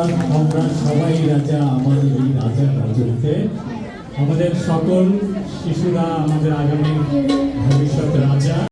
আমরা সবাই রাজা আমাদের এই রাজা রাজত্বে আমাদের সকল শিশুরা আমাদের আগামী ভবিষ্যৎ রাজা।